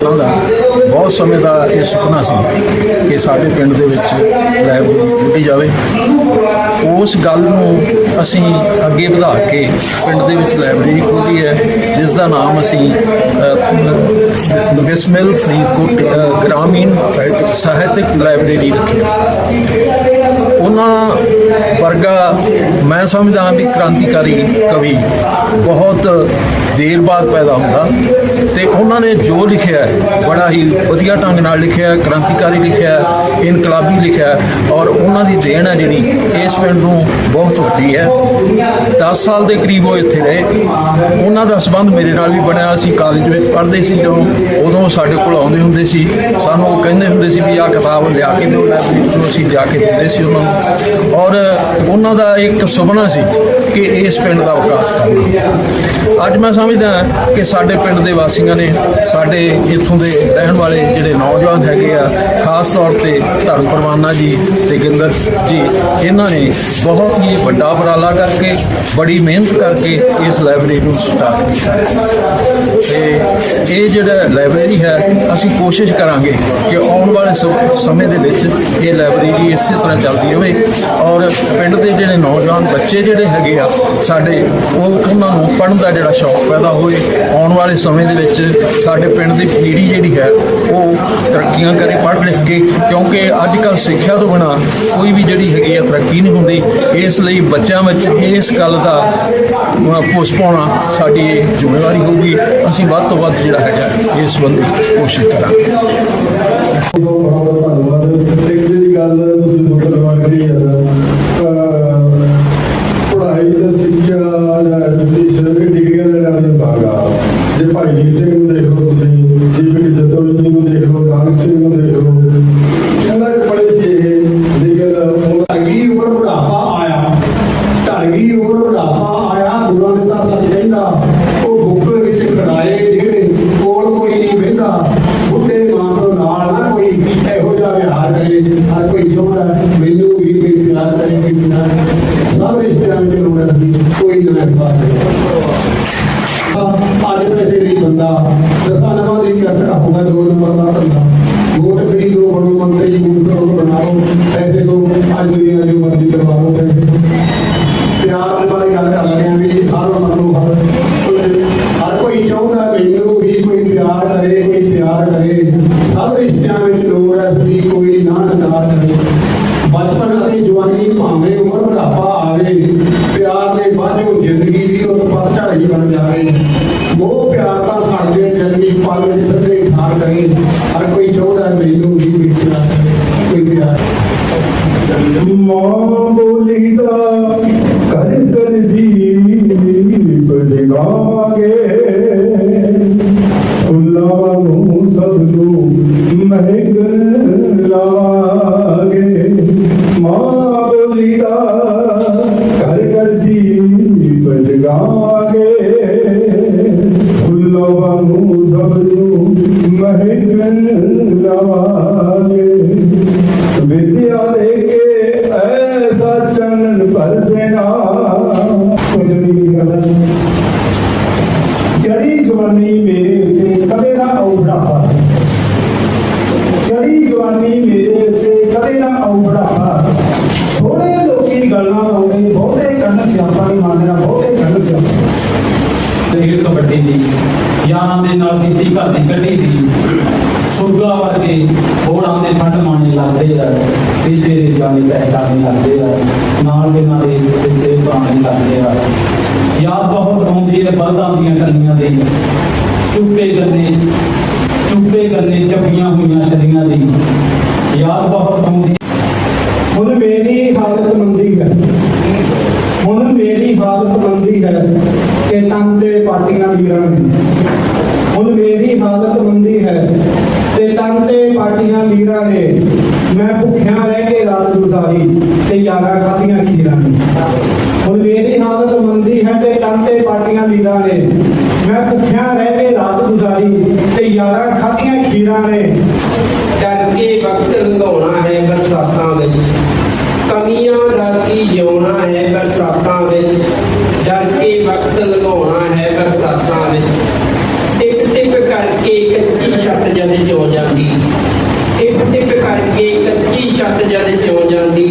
ਉਹਨਾਂ ਦਾ ਬਹੁਤ ਸਮੇਂ ਦਾ ਇਹ ਸੁਪਨਾ ਸੀ ਕਿ ਸਾਡੇ ਪਿੰਡ ਦੇ ਵਿੱਚ ਲਾਇਬ੍ਰੇਰੀ ਖੋਲ੍ਹੀ ਜਾਵੇ। ਉਸ ਗੱਲ ਨੂੰ ਅਸੀਂ ਅੱਗੇ ਵਧਾ ਕੇ ਪਿੰਡ ਦੇ ਵਿੱਚ ਲਾਇਬ੍ਰੇਰੀ ਖੋਲ੍ਹੀ ਹੈ ਜਿਸ ਦਾ ਨਾਮ ਅਸੀਂ ਅਹ, ਬਿਸਮਿਲ ਫਰੀਦਕੋਟ ਗ੍ਰਾਮੀਣ ਸਾਹਿਤਕ ਲਾਇਬ੍ਰੇਰੀ ਰੱਖਿਆ ਉਹਨਾਂ ਵਰਗਾ ਮੈਂ ਸਮਝਦਾ ਵੀ ਕ੍ਰਾਂਤੀਕਾਰੀ ਕਵੀ ਬਹੁਤ ਦੇਰ ਬਾਅਦ ਪੈਦਾ ਹੁੰਦਾ ਤੇ ਉਹਨਾਂ ਨੇ ਜੋ ਲਿਖਿਆ ਹੈ, ਬੜਾ ਹੀ ਵਧੀਆ ਢੰਗ ਨਾਲ ਲਿਖਿਆ ਹੈ, ਕ੍ਰਾਂਤੀਕਾਰੀ ਲਿਖਿਆ ਹੈ, ਇਨਕਲਾਬੀ ਲਿਖਿਆ ਹੈ ਔਰ ਉਹਨਾਂ ਦੀ ਦੇਣ ਹੈ ਜਿਹੜੀ ਇਸ ਪਿੰਡ ਨੂੰ ਬਹੁਤ ਵੱਡੀ ਹੈ। 10 ਸਾਲ ਦੇ ਕਰੀਬ ਉਹ ਇੱਥੇ ਰਹੇ। ਉਹਨਾਂ ਦਾ ਸਬੰਧ ਮੇਰੇ ਨਾਲ ਵੀ ਬਣਿਆ ਅਸੀਂ ਕਾਲਜ ਵਿੱਚ ਪੜ੍ਹਦੇ ਸੀ ਜਦੋਂ ਉਦੋਂ ਸਾਡੇ ਕੋਲ ਆਉਂਦੇ ਹੁੰਦੇ ਸੀ। ਸਾਨੂੰ ਉਹ ਕਹਿੰਦੇ ਹੁੰਦੇ ਸੀ ਵੀ ਆਹ ਕਿਤਾਬ ਲਿਆ ਕੇ ਦਿਓ ਲਾਇਬ੍ਰੇਰੀ ਤੋਂ ਅਸੀਂ ਜਾ ਕੇ ਦਿੰਦੇ ਸੀ ਉਹਨਾਂ ਨੂੰ। ਔਰ ਉਹਨਾਂ ਦਾ ਇੱਕ ਸੁਪਨਾ ਸੀ ਕਿ ਇਸ ਪਿੰਡ ਦਾ ਵਿਕਾਸ ਕਰਨਾ। ਅੱਜ ਮੈਂ ਸਮਝਦਾ ਕਿ ਸਾਡੇ ਪਿੰਡ ਦੇ ਵਾਸੀਆਂ ਨੇ ਸਾਡੇ ਇੱਥੋਂ ਦੇ ਰਹਿਣ ਵਾਲੇ ਜਿਹੜੇ ਨੌਜਵਾਨ ਹੈਗੇ ਆ, ਖਾਸ ਤੌਰ ਤੇ ਧਰਮ ਪਰਵਾਨਾ ਜੀ ਤੇ ਗਿੰਦਰ ਜੀ, ਇਹਨਾਂ ਨੇ ਬਹੁਤ ਹੀ ਵੱਡਾ ਉਪਰਾਲਾ ਕਰਕੇ, ਬੜੀ ਮਿਹਨਤ ਕਰਕੇ ਇਸ ਲਾਇਬ੍ਰੇਰੀ ਨੂੰ ਸਟਾਰਟ ਕੀਤਾ ਹੈ। ਤੇ ਇਹ ਜਿਹੜਾ ਲਾਇਬ੍ਰੇਰੀ ਹੈ, ਅਸੀਂ ਕੋਸ਼ਿਸ਼ ਕਰਾਂਗੇ ਕਿ ਆਉਣ ਵਾਲੇ ਸਮ- ਸਮੇਂ ਦੇ ਵਿੱਚ ਇਹ ਲਾਇਬ੍ਰੇਰੀ ਇਸੇ ਤਰ੍ਹਾਂ ਚੱਲਦੀ ਰਹੇ ਔਰ ਪਿੰਡ ਦੇ ਜਿਹੜੇ ਨੌਜਵਾਨ ਬੱਚੇ ਜਿਹੜੇ ਹੈਗੇ ਆ, ਸਾਡੇ ਉਹ ਉਹਨਾਂ ਨੂੰ ਪੜ੍ਹਨ ਦਾ ਜਿਹੜਾ ਸ਼ੌਕ ਪੈਦਾ ਹੋਏ ਆਉਣ ਵਾਲੇ ਸਮੇਂ ਦੇ ਵਿੱਚ ਸਾਡੇ ਪਿੰਡ ਦੀ ਪੀੜ੍ਹੀ ਜਿਹੜੀ ਹੈ ਉਹ ਤਰੱਕੀਆਂ ਕਰੇ ਪੜ੍ਹ ਲਿਖ ਕੇ ਕਿਉਂਕਿ ਅੱਜ ਕੱਲ੍ਹ ਸਿੱਖਿਆ ਤੋਂ ਬਿਨਾ ਕੋਈ ਵੀ ਜਿਹੜੀ ਹੈਗੀ ਆ ਤਰੱਕੀ ਨਹੀਂ ਹੁੰਦੀ। ਇਸ ਲਈ ਬੱਚਿਆਂ ਵਿੱਚ ਇਸ ਗੱਲ ਦਾ ਅ, ਪੁਸ਼ ਪਾਉਣਾ ਸਾਡੀ ਇਹ ਜ਼ਿੰਮੇਵਾਰੀ ਹੋਊਗੀ। ਅਸੀਂ ਵੱਧ ਤੋਂ ਵੱਧ ਜਿਹੜਾ ਹੈਗਾ ਇਸ ਸੰਬੰਧੀ ਕੋਸ਼ਿਸ਼ ਕਰਾਂਗੇ। ਤੋਂ ਬੜਾ ਧੰਨਵਾਦ। ਇੱਕ ਜਿਹੜੀ ਗੱਲ ਤੁਸੀਂ ਦੁੱਖ ਲਵਾ ਕੇ ਸਭ ਰਿਸ਼ਤਿਆਂ ਲੋੜ ਹੈ ਕੋਈ ਨਾ ਬਾਤ ਅੱਜ ਪੈਸੇ ਨਹੀਂ ਬੰਦਾ, ਦਸਾਂ ਨਵਾਂ ਦੀ ਕਰਤਾ ਹੋਗਾ ਦੋ ਨੰਬਰ ਦਾ ਬੰਦਾ। ਵੋਟ ਖਰੀਦੋ ਬਣੋ ਮੰਤਰੀ ਚਾਹੁੰਦਾ ਮੈਨੂੰ ਵੀ ਕੋਈ ਪਿਆਰ ਕੋਈ ਪਿਆਰ। ਮਾਂ ਬੋਲੀ ਦਾ ਕਰ ਕਰ ਦੀ ਬਜਗਾਗੇ ਫੁੱਲਾਂ ਨੂੰ ਸਭ ਨੂੰ ਮਹਿਕ ਲਾਗੇ। ਮਾਂ ਬੋਲੀ ਦਾ ਕਰ ਕਰ ਦੀ ਬਜਗਾਗੇ ਫੁੱਲਾਂ ਨੂੰ ਸਭ ਨੂੰ ਮਹਿਕ ਲਾਗੇ ਯਾਰਾਂ ਕੀਤੀ ਘਰ ਦੀ ਕੱਢੀ ਦੀ। ਸੁਰਗਾ ਵਰਗੇ ਹੋਰਾਂ ਦੇ ਫੰਡ ਮਾਣੇ ਲੱਗਦੇ ਆ ਤੀਜੇ ਦੇ ਜਾਣੇ ਪਹਿਚਾਣੇ ਲੱਗਦੇ ਆ। ਨਾਲ ਦੇ ਨਾਲ ਦੇ ਰਿਸ਼ਤੇ ਪੁਰਾਣੇ ਲੱਗਦੇ ਆ। ਯਾਦ ਬਹੁਤ ਆਉਂਦੀ ਹੈ ਬਲਦਾਂ ਦੀਆਂ ਕੰਨੀਆਂ ਦੀ। ਚੁੱਪੇ ਗੰਨੇ ਚੁੱਪੇ ਗੰਨੇ ਚੱਪੀਆਂ ਹੋਈਆਂ ਛੜੀਆਂ ਦੀ। ਯਾਦ ਬਹੁਤ ਆਉਂਦੀ ਹੁਣ ਮੇਰੀ ਹਾਲਤ ਮੰਦੀ ਹੈ। ਹੁਣ ਮੇਰੀ ਹਾਲਤ ਮੰਦੀ ਹੈ ਕਿ ਤਨ ਪਾਟੀਆਂ ਵੀਰਾਂ ਨੇ ਹੁਣ ਮੇਰੀ ਹਾਲਤ ਮੰਦੀ ਹੈ ਤੇ ਤਨ ਤੇ ਪਾਟੀਆਂ ਵੀਰਾਂ ਨੇ, ਮੈਂ ਭੁੱਖਿਆ ਰਹਿ ਕੇ ਰਾਤ ਗੁਜ਼ਾਰੀ ਤੇ ਯਾਰਾਂ ਖਾਧੀਆਂ ਖੀਰਾਂ ਨੇ। ਹੁਣ ਮੇਰੀ ਹਾਲਤ ਮੰਦੀ ਹੈ ਤੇ ਤਨ ਤੇ ਪਾਟੀਆਂ ਵੀਰਾਂ ਨੇ, ਮੈਂ ਭੁੱਖਿਆ ਰਹਿ ਕੇ ਰਾਤ ਗੁਜ਼ਾਰੀ ਤੇ ਯਾਰਾਂ ਖਾਧੀਆਂ ਖੀਰਾਂ ਨੇ। ਡਰ ਕੇ ਵਕਤ ਲੰਘਾਉਣਾ ਹੈ ਬਰਸਾਤਾਂ ਵਿੱਚ। ਕਮੀਆਂ ਦਾ ਜਿਉਣਾ ਹੈ ਬਰਸਾਤਾਂ ਵਿੱਚ। ਡਰ ਕੇ ਵਕਤ ਲੰਘਾਉਣਾ ਹੈ ਬਰਸਾਤਾਂ ਵਿੱਚ। ਛੱਤ ਜਦ ਸਿਉ ਜਾਂਦੀ। ਇੱਕ ਟਿਕ ਕਰਕੇ ਕੱਚੀ ਛੱਤ ਜਦ ਸਿਉ ਜਾਂਦੀ।